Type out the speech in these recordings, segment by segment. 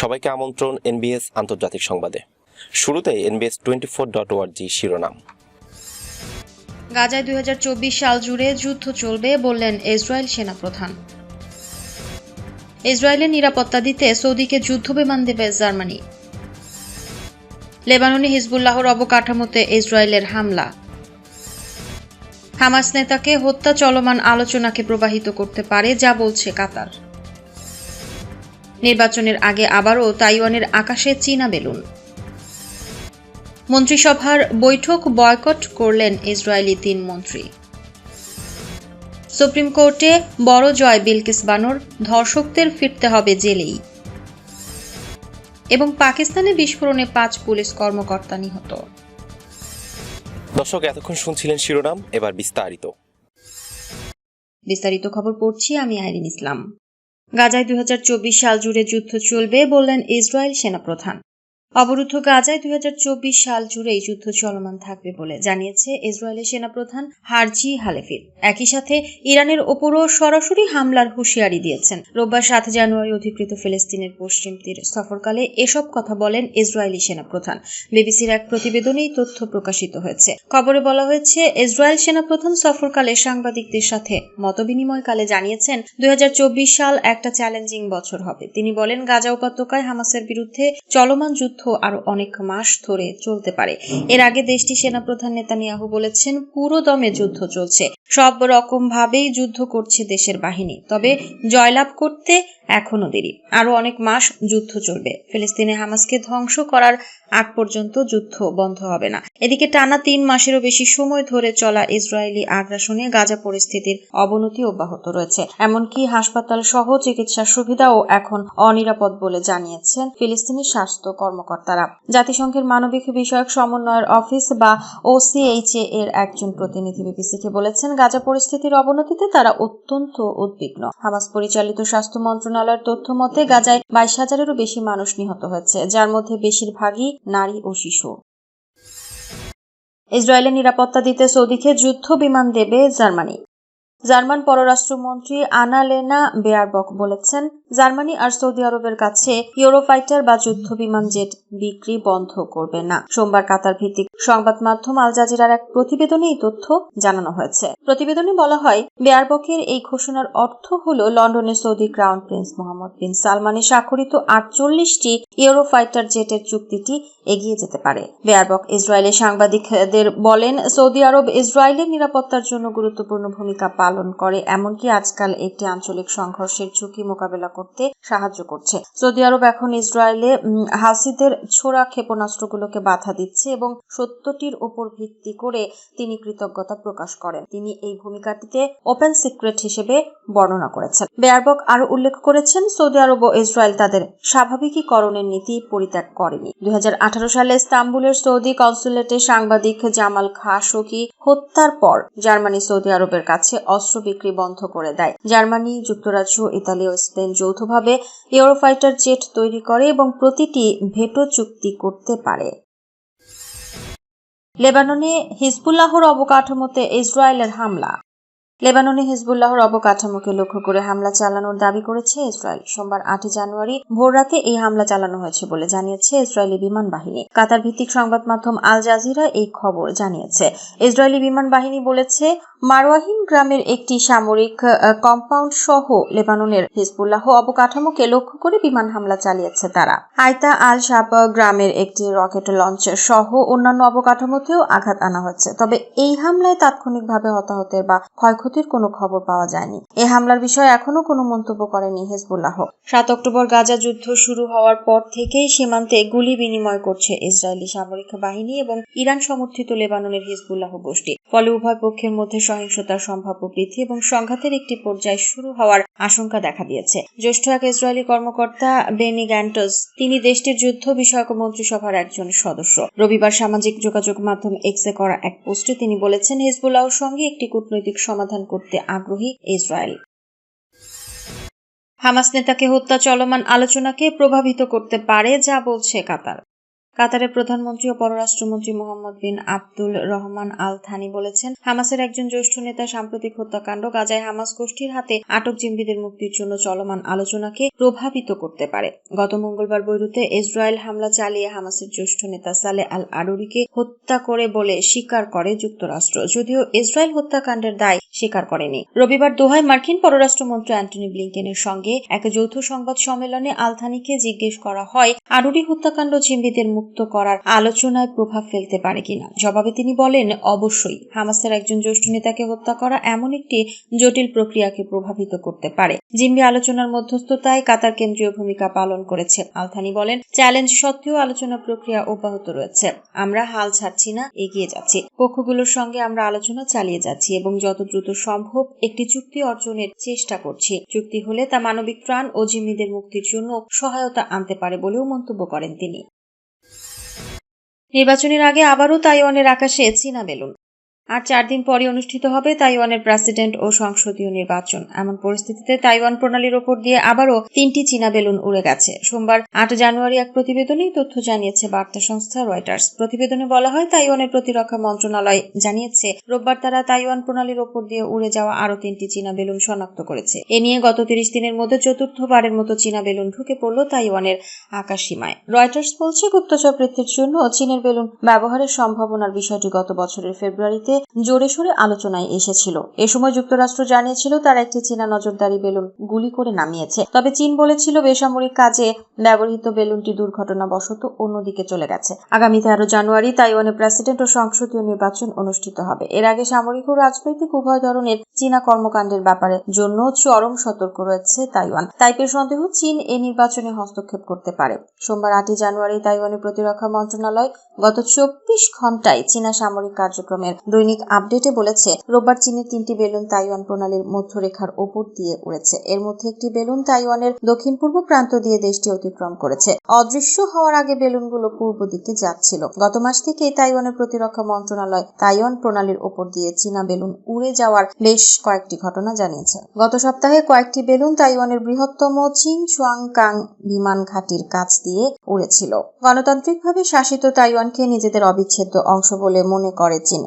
সবাইকে আমন্ত্রণ এনবিএস আন্তর্জাতিক সংবাদে। শুরুতে এনবিএস টোয়েন্টি ফোর ডট ওয়ার্জি শিরোনাম। গাজায় দুই সাল জুড়ে যুদ্ধ চলবে বললেন ইসরায়েল সেনাপ্রধান। ইসরায়েলের নিরাপত্তা দিতে সৌদিকে যুদ্ধ বিমান দেবে জার্মানি। লেবাননে হিজবুল্লাহর অবকাঠামোতে ইসরায়েলের হামলা। হামাস নেতাকে হত্যা চলমান আলোচনাকে প্রবাহিত করতে পারে, যা বলছে কাতার। নির্বাচনের আগে আবারও তাইওয়ানের আকাশে চীনা বেলুন। মন্ত্রিসভার বৈঠক বয়কট করলেন ইসরায়েলি তিন মন্ত্রী। সুপ্রিম কোর্টে বড় জয় বিলকিস বানর ধর্ষকদের ফিরতে হবে জেলেই। এবং পাকিস্তানে বিস্ফোরণে পাঁচ পুলিশ কর্মকর্তা নিহত। দর্শক এতক্ষণ শুনছিলেন শিরোনাম এবার বিস্তারিত। বিস্তারিত খবর পড়ছি আমি আইরিন ইসলাম। গাজায় দু হাজার চব্বিশ সাল জুড়ে যুদ্ধ চলবে বললেন ইসরায়েল সেনাপ্রধান। অবরুদ্ধ গাজায় দুই হাজার চব্বিশ সাল জুড়েই যুদ্ধ চলমান থাকবে বলে জানিয়েছে ইসরায়েলের সেনাপ্রধান হারজি হালেফির। একই সাথে ইরানের ওপরও সরাসরি হামলার হুঁশিয়ারি দিয়েছেন। রোববার সাত জানুয়ারি অধিকৃত ফিলিস্তিনের পশ্চিম তীর সফরকালে এসব কথা বলেন ইসরায়েলি সেনাপ্রধান। বিবিসির এক প্রতিবেদনেই তথ্য প্রকাশিত হয়েছে। খবরে বলা হয়েছে, ইসরায়েল সেনাপ্রধান সফরকালে সাংবাদিকদের সাথে মতবিনিময়কালে জানিয়েছেন, দুই হাজার চব্বিশ সাল একটা চ্যালেঞ্জিং বছর হবে। তিনি বলেন, গাজা উপত্যকায় হামাসের বিরুদ্ধে চলমান যুদ্ধ আরও অনেক মাস ধরে চলতে পারে। এর আগে দেশটি সেনাপ্রধান নেতানিয়াহু বলেছেন, পুরো দমে যুদ্ধ চলছে। সব রকম ভাবেই যুদ্ধ করছে দেশের বাহিনী। তবে জয়লাভ করতে এখনও দেরি। আরও অনেক মাস যুদ্ধ চলবে। ফিলিস্তিনে হামাসকে ধ্বংস করার আগ পর্যন্ত যুদ্ধ বন্ধ হবে না। এদিকে টানা তিন মাসেরও বেশি সময় ধরে চলা ইসরায়েলি আগ্রাসনে গাজা পরিস্থিতির অবনতি অব্যাহত রয়েছে। এমনকি হাসপাতাল সহ চিকিৎসা সুবিধাও এখন অনিরাপদ বলে জানিয়েছেন ফিলিস্তিনি স্বাস্থ্য কর্মকর্তারা। জাতিসংঘের মানবিক বিষয়ক সমন্বয়ের অফিস বা ওসিএইচএ এর একজন প্রতিনিধি বিবিসিকে বলেছেন, গাজা পরিস্থিতির অবনতিতে তারা অত্যন্ত উদ্বিগ্ন। হামাস পরিচালিত স্বাস্থ্য মন্ত্রণালয়ের তথ্য মতে, গাজায় বাইশ হাজারেরও বেশি মানুষ নিহত হয়েছে, যার মধ্যে বেশিরভাগই নারী ও শিশু। ইসরায়েলের নিরাপত্তা দিতে সৌদিকে যুদ্ধ বিমান দেবে জার্মানি। জার্মান পররাষ্ট্রমন্ত্রী আনালেনা বেয়ারবক বলেছেন, জার্মানি আর সৌদি আরবের কাছে ইউরোফাইটার বা যুদ্ধ বিমান জেট বিক্রি বন্ধ করবে না। সোমবার কাতার ভিত্তিক সংবাদ মাধ্যম আল জাজিরার এক প্রতিবেদনে এই তথ্য জানানো হয়েছে। প্রতিবেদনে বলা হয়, বেয়ারবকের এই ঘোষণার অর্থ হল লন্ডনের Saudi crown prince Mohammed bin সালমানের স্বাক্ষরিত আটচল্লিশটি ইউরোফাইটার জেটের চুক্তিটি এগিয়ে যেতে পারে। বেয়ারবক ইসরায়েলের সাংবাদিকদের বলেন, সৌদি আরব ইসরায়েলের নিরাপত্তার জন্য গুরুত্বপূর্ণ ভূমিকা পালন করে, এমনকি আজকাল একটি আঞ্চলিক সংঘর্ষের ঝুঁকি মোকাবেলা করতে সাহায্য করছে। সৌদি আরব এখন ইসরায়েলে হাসিদের ছোড়া ক্ষেপণাস্ত্রগুলোকে বাধা দিচ্ছে এবং সত্যটির উপর ভিত্তি করে তিনি কৃতজ্ঞতা প্রকাশ করেন। তিনি এই ভূমিকাটিতে ওপেন সিক্রেট হিসেবে বর্ণনা করেছেন। বেয়ারবক আরও উল্লেখ করেছেন, সৌদি আরব ও ইসরায়েল তাদের স্বাভাবিকীকরণের নীতি পরিত্যাগ করেনি। দুই হাজার আঠারো সালে ইস্তাম্বুলের সৌদি কনসুলেটে সাংবাদিক জামাল খাশোগি হত্যার পর জার্মানি সৌদি আরবের কাছে অস্ত্র বিক্রি বন্ধ করে দেয়। জার্মানি, যুক্তরাজ্য, ইতালি ও স্পেন যৌথভাবে ইউরোফাইটার জেট তৈরি করে এবং প্রতিটি ভেটো চুক্তি করতে পারে। লেবাননে হিজবুল্লাহর অবকাঠামোতে ইসরায়েলের হামলা। লেবাননে হিজবুল্লাহর অবকাঠামোকে লক্ষ্য করে হামলা চালানোর দাবি করেছে ইসরায়েল। সোমবার আটই জানুয়ারি ভোররাতে এই হামলা চালানো হয়েছে বলে জানিয়েছে ইসরায়েলি বিমান বাহিনী। কাতার ভিত্তিক সংবাদ মাধ্যম আল জাজিরা এই খবর জানিয়েছে। ইসরায়েলি বিমান বাহিনী বলেছে, মারওয়াহিন গ্রামের একটি সামরিক কম্পাউন্ড সহ লেবাননের হিজবুল্লাহ অবকাঠামোকে লক্ষ্য করে বিমান হামলা চালিয়েছে তারা। আয়তা আল শাপ গ্রামের একটি রকেট লঞ্চ সহ অন্যান্য অবকাঠামোতেও আঘাত আনা হচ্ছে। তবে এই হামলায় তাৎক্ষণিকভাবে হতাহতের বা ক্ষয়ক্ষতির কোনো খবর পাওয়া যায়নি। এ হামলার বিষয়ে এখনও কোনো মন্তব্য করেনি হেজবুল্লাহ। সাত অক্টোবর গাজা যুদ্ধ শুরু হওয়ার পর থেকেই সীমান্তে গুলি বিনিময় করছে ইসরায়েলি সামরিক বাহিনী এবং ইরান সমর্থিত লেবাননের হিজবুল্লাহ গোষ্ঠী। ফলে উভয় পক্ষের মধ্যে সহিংসতার সম্ভাব্য বৃদ্ধি এবং সংঘাতের একটি পর্যায় শুরু হওয়ার আশঙ্কা দেখা দিয়েছে। জ্যেষ্ঠ এক ইসরায়েলি কর্মকর্তা বেনি গ্যান্টস, তিনি দেশটির যুদ্ধ বিষয়ক মন্ত্রিসভার একজন সদস্য। রবিবার সামাজিক যোগাযোগ মাধ্যম এক্সে করা এক পোস্টে তিনি বলেছেন, হিজবুল্লাহর সঙ্গে একটি কূটনৈতিক সমাধান করতে আগ্রহী ইসরায়েল। হামাস নেতাকে হত্যা চলমান আলোচনাকে প্রভাবিত করতে পারে, যা বলছে কাতার। কাতারের প্রধানমন্ত্রী ও পররাষ্ট্রমন্ত্রী Mohammed bin Abdul Rahman Al Thani বলেছেন, হামাসের একজন জ্যেষ্ঠ নেতা সাম্প্রতিক হত্যাকাণ্ড গাজায় হামাস গোষ্ঠীর হাতে আটক জিম্বিদের মুক্তির জন্য চলমান আলোচনাকে প্রভাবিত করতে পারে। গত মঙ্গলবার বৈরুতে ইসরায়েল হামলা চালিয়ে হামাসের জ্যেষ্ঠ নেতা সালে আল আরুরিকে হত্যা করে বলে স্বীকার করে যুক্তরাষ্ট্র, যদিও ইসরায়েল হত্যাকাণ্ডের দায় স্বীকার করেনি। রবিবার দোহায় মার্কিন পররাষ্ট্রমন্ত্রী অ্যান্টনি ব্লিংকেনের সঙ্গে এক যৌথ সংবাদ সম্মেলনে আলথানিকে জিজ্ঞেস করা হয়, আরুরি হত্যাকাণ্ড জিম্বিদের মুক্ত করার আলোচনায় প্রভাব ফেলতে পারে কিনা? জবাবে তিনি বলেন, অবশ্যই। হামাসের একজন জ্যেষ্ঠ নেতাকে হত্যা করা এমন একটি জটিল প্রক্রিয়াকে প্রভাবিত করতে পারে। জিম্বি আলোচনার মধ্যস্থতায় কাতার কেন্দ্রীয় ভূমিকা পালন করেছে। আলথানি বলেন, চ্যালেঞ্জ সত্ত্বেও আলোচনা প্রক্রিয়া অব্যাহত রয়েছে। আমরা হাল ছাড়ছি না, এগিয়ে যাচ্ছি। পক্ষগুলোর সঙ্গে আমরা আলোচনা চালিয়ে যাচ্ছি এবং যত দ্রুত সম্ভব একটি চুক্তি অর্জনের চেষ্টা করছি। চুক্তি হলে তা মানবিক ত্রাণ ও জিম্মিদের মুক্তির জন্য সহায়তা আনতে পারে বলেও মন্তব্য করেন তিনি। নির্বাচনের আগে আবারও তাইওয়ানের আকাশে চীনা বেলুন। আর চার দিন পরে অনুষ্ঠিত হবে তাইওয়ানের প্রেসিডেন্ট ও সংসদীয় নির্বাচন। এমন পরিস্থিতিতে তাইওয়ান প্রণালীর ওপর দিয়ে আবারও তিনটি চীনা বেলুন উড়ে গেছে। সোমবার আট জানুয়ারি এক প্রতিবেদনে তথ্য জানিয়েছে বার্তা সংস্থা রয়টার্স। প্রতিবেদনে বলা হয়, তাইওয়ানের প্রতিরক্ষা মন্ত্রণালয় জানিয়েছে, রোববার তারা তাইওয়ান প্রণালীর ওপর দিয়ে উড়ে যাওয়া আরও তিনটি চীনা বেলুন শনাক্ত করেছে। এ নিয়ে গত তিরিশ দিনের মধ্যে চতুর্থবারের মতো চীনা বেলুন ঢুকে পড়ল তাইওয়ানের আকাশসীমায়। রয়টার্স বলছে, গুপ্তচর বৃত্তির জন্য চীনের বেলুন ব্যবহারের সম্ভাবনার বিষয়টি গত বছরের ফেব্রুয়ারিতে জোরে সোরে আলোচনায় এসেছিল। এ সময় যুক্তরাষ্ট্র জানিয়েছিল, তারা একটি চীনা নজরদারি বেলুন গুলি করে নামিয়েছে। তবে চীন বলেছিল, বেসামরিক কাজে ব্যবহৃত বেলুনটি দুর্ঘটনাবশত অন্যদিকে চলে গেছে। আগামী তেরো জানুয়ারি তাইওয়ানে প্রেসিডেন্ট ও সংসদীয় নির্বাচন অনুষ্ঠিত হবে। এর আগে সামরিক ও রাজনৈতিক উভয় ধরনের চীনা কর্মকাণ্ডের ব্যাপারে জন্য চরম সতর্ক রয়েছে তাইওয়ান। তাইপের সন্দেহ, চীন এ নির্বাচনে হস্তক্ষেপ করতে পারে। সোমবার আটই জানুয়ারি তাইওয়ানের প্রতিরক্ষা মন্ত্রণালয় গত চব্বিশ ঘন্টায় চীনা সামরিক কার্যক্রমের দৈনিক আপডেটে বলেছে, রোববার চীনের তিনটি বেলুন তাইওয়ান প্রণালীর মধ্যরেখার ওপর দিয়ে উড়েছে। এর মধ্যে একটি বেলুন তাইওয়ানের দক্ষিণ পূর্ব প্রান্ত দিয়ে দেশটি অতিক্রম করেছে। অদৃশ্য হওয়ার আগে বেলুনগুলো পূর্ব দিকে যাচ্ছিল। গত মাস থেকেই তাইওয়ানের প্রতিরক্ষা মন্ত্রণালয় তাইওয়ান প্রণালীর ওপর দিয়ে চীনা বেলুন উড়ে যাওয়ার বেশ কয়েকটি ঘটনা জানিয়েছে। গত সপ্তাহে কয়েকটি বেলুন তাইওয়ানের বৃহত্তম চিং কাং বিমান ঘাটির কাছ দিয়ে উড়েছিল। গণতান্ত্রিকভাবে শাসিত তাইওয়ানকে নিজেদের অবিচ্ছেদ্য অংশ বলে মনে করে চীন।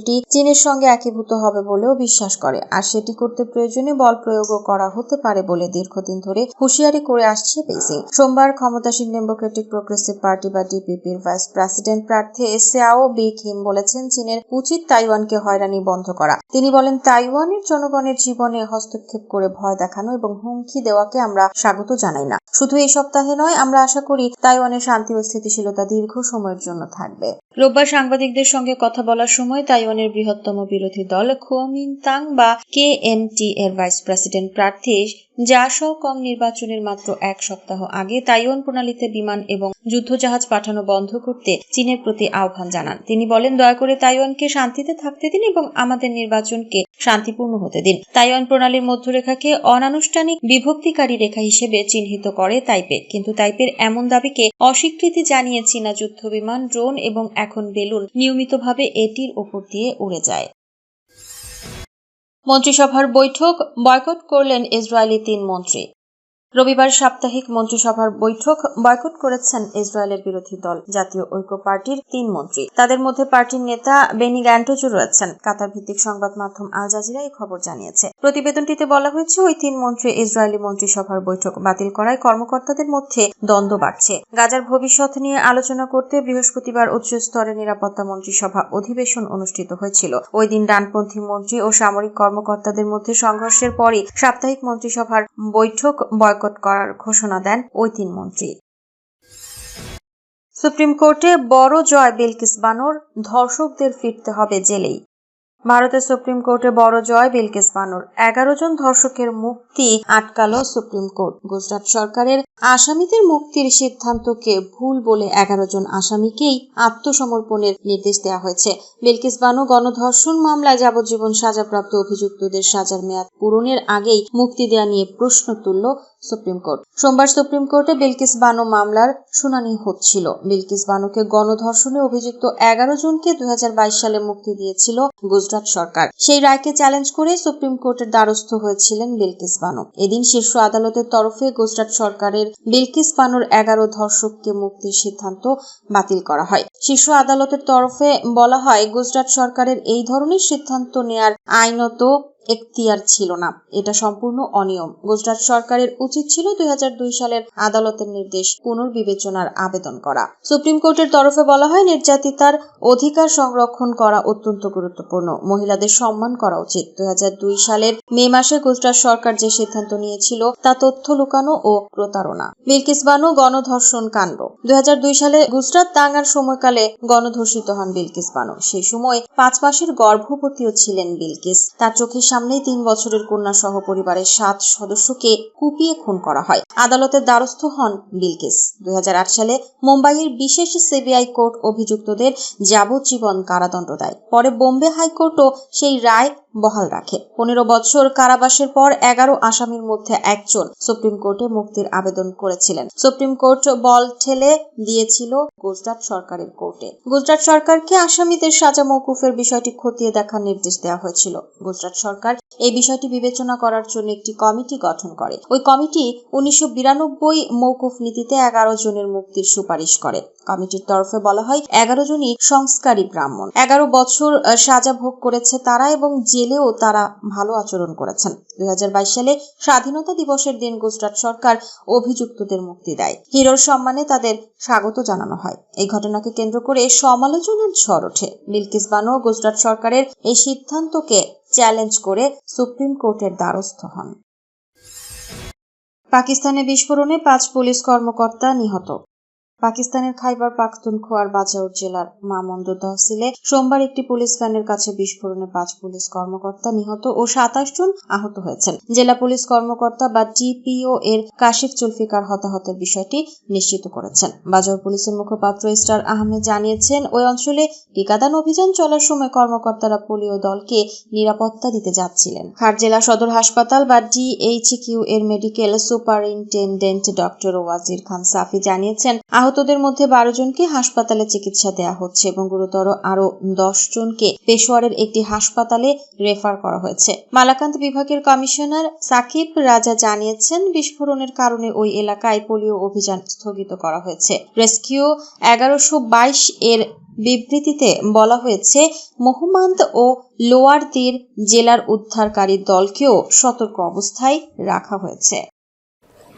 অঞ্চলটি চীনের সঙ্গে একীভূত হবে বলেও বিশ্বাস করে। আর সেটি করতে প্রয়োজনে বল প্রয়োগও করা হতে পারে বলে দীর্ঘদিন ধরে হুঁশিয়ারি করে আসছে বেইজিং। সোমবার ক্ষমতাসীন ডেমোক্রেটিক প্রোগ্রেসিভ পার্টি বা ডিপিপির ভাইস প্রেসিডেন্ট প্রার্থী সেয়াও বি কিম বলেছেন, চীনের উচিত তাইওয়ানকে হয়রানি বন্ধ করা। তিনি বলেন, তাইওয়ানের জনগণের জীবনে হস্তক্ষেপ করে ভয় দেখানো এবং হুমকি দেওয়াকে আমরা স্বাগত জানাই না। শুধু এই সপ্তাহে নয়, আমরা আশা করি তাইওয়ানের শান্তি ও স্থিতিশীলতা দীর্ঘ সময়ের জন্য থাকবে। রোববার সাংবাদিকদের সঙ্গে কথা বলার সময় তাইওয়ানের বৃহত্তম বিরোধী দল কুয়োমিনতাং বা কেএমটি এর ভাইস প্রেসিডেন্ট প্রার্থী জাসো কং নির্বাচনের মাত্র এক সপ্তাহ আগে তাইওয়ান প্রণালীতে বিমান এবং যুদ্ধজাহাজ পাঠানো বন্ধ করতে চীনের প্রতি আহ্বান জানান। তিনি বলেন, দয়া করে তাইওয়ানকে শান্তিতে থাকতে দিন এবং আমাদের নির্বাচনকে শান্তিপূর্ণ হতে দিন। তাইওয়ান প্রণালীর মধ্যরেখাকে অনানুষ্ঠানিক বিভক্তিকারী রেখা হিসেবে চিহ্নিত করে তাইপে। কিন্তু তাইপের এমন দাবিকে অস্বীকৃতি জানিয়ে চীনা যুদ্ধ বিমান, ড্রোন এবং এখন বেলুন নিয়মিতভাবে এটির ওপর দিয়ে উড়ে যায়। মন্ত্রিসভার বৈঠক বয়কট করলেন ইসরায়েলি তিন মন্ত্রী। রবিবার সাপ্তাহিক মন্ত্রিসভার বৈঠক বয়কট করেছেন ইসরায়েলের বিরোধী দল, জাতীয় ঐক্য পার্টির তিন মন্ত্রী। তাদের মধ্যে পার্টির নেতা বেনি গ্যান্টোজো রয়েছেন। কাতার ভিত্তিক সংবাদ মাধ্যম আল জাজিরা এই খবর জানিয়েছে। প্রতিবেদনটিতে বলা হয়েছে, ওই তিন মন্ত্রী ইসরায়েলি মন্ত্রিসভার বৈঠক বাতিল করায় কর্মকর্তাদের মধ্যে দ্বন্দ্ব বাড়ছে। গাজার ভবিষ্যৎ নিয়ে আলোচনা করতে বৃহস্পতিবার উচ্চ স্তরের নিরাপত্তা মন্ত্রিসভা অধিবেশন অনুষ্ঠিত হয়েছিল। ওই দিন ডানপন্থী মন্ত্রী ও সামরিক কর্মকর্তাদের মধ্যে সংঘর্ষের পরই সাপ্তাহিক মন্ত্রিসভার বৈঠক বয়কট করার ঘোষণা দেন ওই তিন মন্ত্রী। সুপ্রিম কোর্টে বড় জয় বিলকিস বানোর, ধর্ষকদের ফিরতে হবে জেলেই। ভারতের সুপ্রিম কোর্টে বড় জয় বিলকিস বানোর, এগারো জন ধর্ষকের মুক্তি আটকালো সুপ্রিম কোর্ট। গুজরাট সরকারের আসামিদের মুক্তির সিদ্ধান্তকে ভুল বলে এগারো জন আসামিকেই আত্মসমর্পণের নির্দেশ দেওয়া হয়েছে। বিলকিস বানু গণধর্ষণ মামলায় যাবজ্জীবন সাজাপ্রাপ্ত অভিযুক্তদের সাজার মেয়াদ পূরণের আগেই মুক্তি দেওয়া নিয়ে প্রশ্ন তুলল সুপ্রিম কোর্ট। সোমবার সুপ্রিম কোর্টে বিলকিস বানো মামলার শুনানি হচ্ছিল। বিলকিস বানোকে গণধর্ষণে অভিযুক্ত এগারো জনকে দুই সালে মুক্তি দিয়েছিল গুজরাট সরকার। সেই রায়কে চ্যালেঞ্জ করে সুপ্রিম কোর্টের দ্বারস্থ হয়েছিলেন বিলকিস বানো। এদিন শীর্ষ আদালতের তরফে গুজরাট সরকারের বিলকিস বানোর এগারো ধর্ষককে মুক্তির সিদ্ধান্ত বাতিল করা হয়। শীর্ষ আদালতের তরফে বলা হয়, গুজরাট সরকারের এই ধরনের সিদ্ধান্ত নেয়ার আইনত এখতিয়ার ছিল না। এটা সম্পূর্ণ অনিয়ম। গুজরাট সরকারের উচিত ছিল দুই সালের আদালতের নির্দেশ পুনর্বিবেচনার আবেদন করা। সুপ্রিম কোর্টের তরফে বলা হয়, নির্যাতিতার অধিকার সংরক্ষণ করা অত্যন্ত গুরুত্বপূর্ণ। মহিলাদের সম্মান করা উচিত। দুই সালের মে মাসে গুজরাট সরকার যে সিদ্ধান্ত নিয়েছিল, তা তথ্য লুকানো ও প্রতারণা। বিলকিস বানু গণধর্ষণ কাণ্ড। দুই দুই সালে গুজরাট দাঙ্গার সময়কালে গণধর্ষিত হন বিলকিস বানু সেই সময় পাঁচ মাসের গর্ভবতীও ছিলেন বিলকিস। তার চোখের সামনেই তিন বছরের কন্যা সহ পরিবারের সাত সদস্যকে কুপিয়ে খুন করা হয়। আদালতের দ্বারস্থ হন বিলকিস। দুই সালে মুম্বাইয়ের বিশেষ সিবিআই কোর্ট অভিযুক্তদের যাবজ্জীবন কারাদণ্ড দেয়। পরে বোম্বে হাইকোর্টও সেই রায় বহাল রাখে। পনেরো বছর কারাবাসের পর এগারো আসামির মধ্যে একজন সুপ্রিম কোর্টে মুক্তির আবেদন করেছিলেন। সুপ্রিম কোর্ট বল ঠেলে দিয়েছিল গুজরাট সরকারের কোর্টে। গুজরাট সরকারকে আসামিদের সাজা মৌকুফের বিষয়টি খতিয়ে দেখার নির্দেশ দেওয়া হয়েছিল। গুজরাট সরকার এই বিষয়টি বিবেচনা করার জন্য একটি কমিটি গঠন করে। ওই কমিটি উনিশশো বিরানব্বই মৌকুফ নীতিতে এগারো জনের মুক্তির সুপারিশ করে। কমিটির তরফে বলা হয়, এগারো জনই সংস্কারী ব্রাহ্মণ। এগারো বছর সাজা ভোগ করেছে তারা এবং জেলেও তারা ভালো আচরণ করেছেন। দুই হাজার বাইশ সালে স্বাধীনতা দিবসের দিন গুজরাট সরকার অভিযুক্তদের মুক্তি দেয়। হিরোর সম্মানে তাদের স্বাগত জানানো হয়। এই ঘটনাকে কেন্দ্র করে সমালোচনার ঝড় ওঠে। বিলকিস বানো গুজরাট সরকারের এই সিদ্ধান্তকে চ্যালেঞ্জ করে সুপ্রিম কোর্টের দ্বারস্থ হন। পাকিস্তানে বিস্ফোরণে পাঁচ পুলিশ কর্মকর্তা নিহত। পাকিস্তানের খাইবার পাখতুনখোয়ার বাজাউর জেলার মামন্দ তহসিলে সোমবার একটি পুলিশ ভ্যানের কাছে বিস্ফোরণে পাঁচ পুলিশ কর্মকর্তা নিহত ও সাতাশ জন আহত হয়েছেন। জেলা পুলিশ কর্মকর্তা বা টিপিও এর কাশিফ জুলফিকার হতাহতের বিষয়টি নিশ্চিত করেছেন। বাজাউর পুলিশের মুখপাত্র ইস্টার আহমেদ জানিয়েছেন, ওই অঞ্চলে টিকাদান অভিযান চলার সময় কর্মকর্তারা পোলিও দলকে নিরাপত্তা দিতে যাচ্ছিলেন। হাট জেলা সদর হাসপাতাল বা ডিএইচকিউ এর medical superintendent doctor Wazir Khan Safi জানিয়েছেন আহতদের মধ্যে বারো জনকে হাসপাতালে চিকিৎসা দেওয়া হচ্ছে এবং গুরুতর আরও দশ জনকে পেশোয়ারের একটি হাসপাতালে রেফার করা হয়েছে। মালাকান্ত বিভাগের কমিশনার সাকিব রাজা জানিয়েছেন, বিস্ফোরণের কারণে ওই এলাকায় পোলিও অভিযান স্থগিত করা হয়েছে। রেস্কিউ এগারোশো বাইশ এর বিবৃতিতে বলা হয়েছে মোহাম্মদ ও লোয়ার তীর জেলার উদ্ধারকারী দলকেও সতর্ক অবস্থায় রাখা হয়েছে।